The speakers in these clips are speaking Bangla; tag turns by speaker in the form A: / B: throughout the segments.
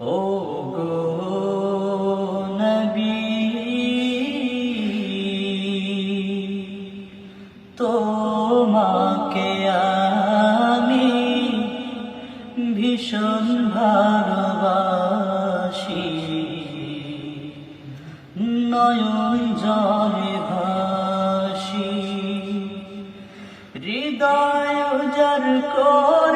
A: ও গো নবী তোমাকে আমি ভীষণ ভালোবাসি। নয়ন জলে ভাসি। হৃদয় উজার করে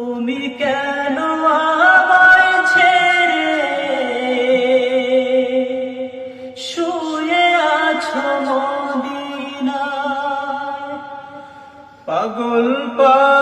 A: তুমি কেন আমায় ছেড়ে শুয়ে আছো মদিনা পাগল পারা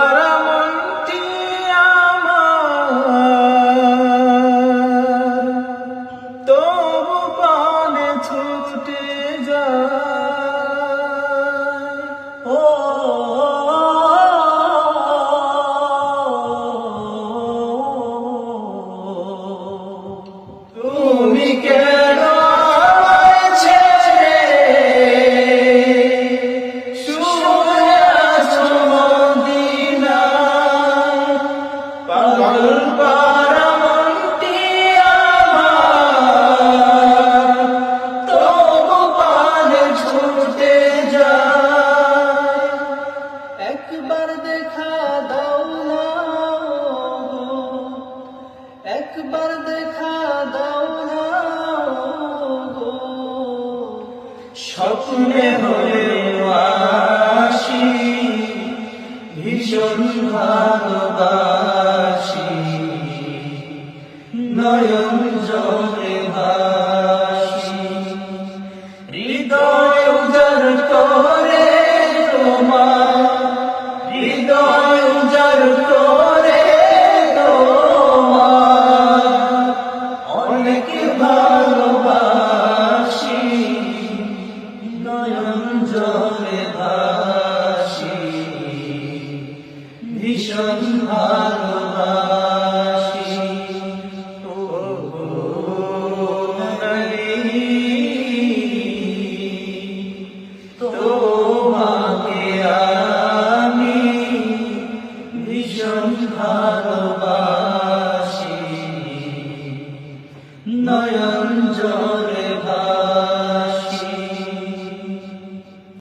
A: একবার দেখা দাও না একবার দেখা দাও না। স্বপ্নে হলে আসি, ভীষণ ভালোবাসি। নয়ন জলে ভাসি। হৃদয় উজার করে তোমার নয়া